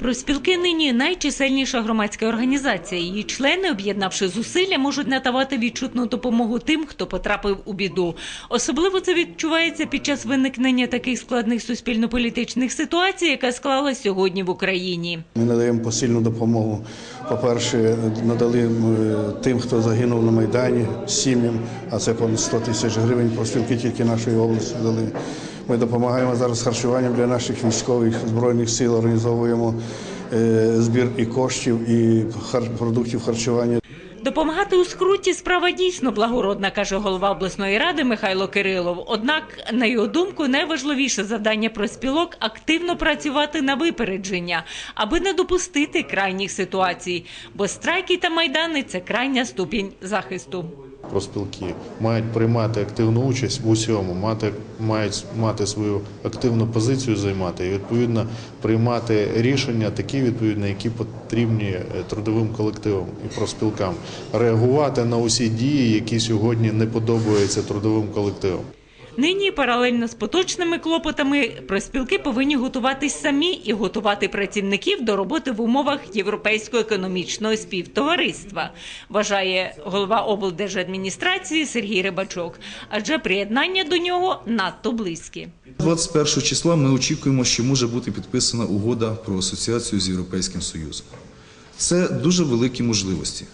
Проспілки нині найчисельніша громадська організація. Її члени, об'єднавши зусилля, можуть надавати відчутну допомогу тим, хто потрапив у біду. Особливо це відчувається під час виникнення таких складних суспільно-політичних ситуацій, яка склалась сьогодні в Україні. Ми надаємо посильну допомогу. По-перше, надали е, тим, хто загинув на Майдані, сім'ям, а це понад 100 тисяч гривень проспілки тільки нашої області дали. Ми допомагаємо зараз харчуванням для наших військових збройних сил, організовуємо е, збір і коштів, і продуктів харчування. Допомагати у скруті справа дійсно благородна, каже голова обласної ради Михайло Кирилов. Однак, на його думку, найважливіше завдання проспілок активно працювати на випередження, аби не допустити крайніх ситуацій. Бо страйки та майдани це крайня ступінь захисту. Проспілки мають приймати активну участь в усьому, мати, мають мати свою активну позицію займати і відповідно приймати рішення такі відповідно, які потрібні е, трудовим колективам і профспілкам, реагувати на усі дії, які сьогодні не подобаються трудовим колективам. Нині паралельно з поточними клопотами проспілки повинні готуватись самі і готувати працівників до роботи в умовах Європейського економічного співтовариства, вважає голова облдержадміністрації Сергій Рибачок. Адже приєднання до нього надто близькі. 21 числа ми очікуємо, що може бути підписана угода про асоціацію з Європейським Союзом. Це дуже великі можливості.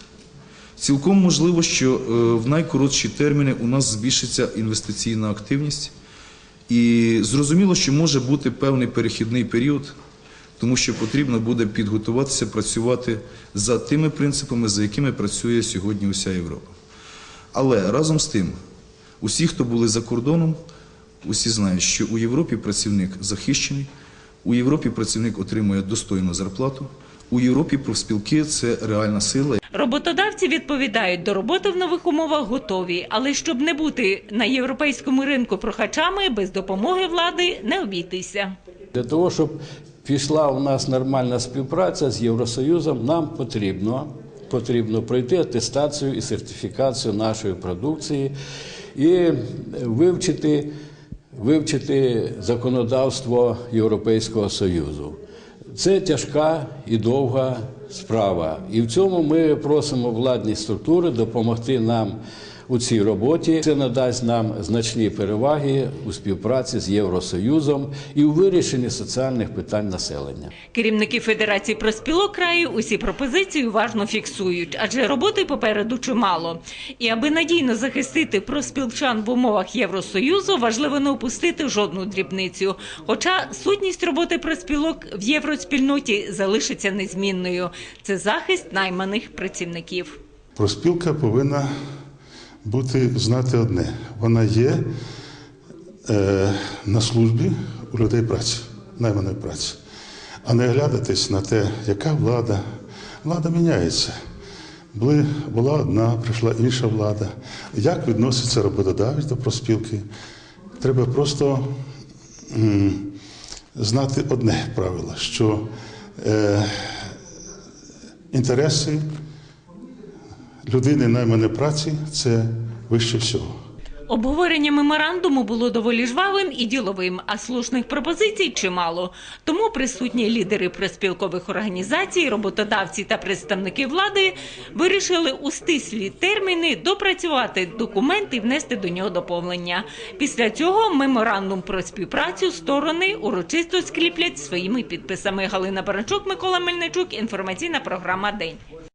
Цілком можливо, що е, в найкоротші терміни у нас збільшиться інвестиційна активність, і зрозуміло, що може бути певний перехідний період, тому що потрібно буде підготуватися працювати за тими принципами, за якими працює сьогодні уся Європа. Але разом з тим, усі, хто були за кордоном, усі знають, що у Європі працівник захищений, у Європі працівник отримує достойну зарплату, у Європі профспілки це реальна сила. Роботодавці відповідають, до роботи в нових умовах готові, але щоб не бути на європейському ринку прохачами, без допомоги влади не обійтися. Для того, щоб пішла у нас нормальна співпраця з Євросоюзом, нам потрібно, потрібно пройти атестацію і сертифікацію нашої продукції і вивчити, вивчити законодавство Європейського Союзу. Це тяжка і довга справа. І в цьому ми просимо владні структури допомогти нам у цій роботі. Це надасть нам значні переваги у співпраці з Євросоюзом і у вирішенні соціальних питань населення. Керівники Федерації проспілок краю усі пропозиції уважно фіксують, адже роботи попереду чимало. І аби надійно захистити проспілчан в умовах Євросоюзу, важливо не упустити жодну дрібницю. Хоча сутність роботи проспілок в євроспільноті залишиться незмінною. Це захист найманих працівників. Проспілка повинна бути знати одне: вона є е, на службі у людей праці, найманої праці, а не глядатись на те, яка влада. Влада міняється. Були, була одна, прийшла інша влада. Як відноситься роботодавець до проспілки? Треба просто м, знати одне правило, що е, інтереси людини найманої праці це вище всього. Обговорення меморандуму було доволі жвавим і діловим, а слушних пропозицій чимало. Тому присутні лідери проспілкових організацій, роботодавці та представники влади вирішили у стислі терміни допрацювати документ і внести до нього доповнення. Після цього меморандум про співпрацю сторони урочисто скріплять своїми підписами. Галина Баранчук, Микола Мельничук. Інформаційна програма День.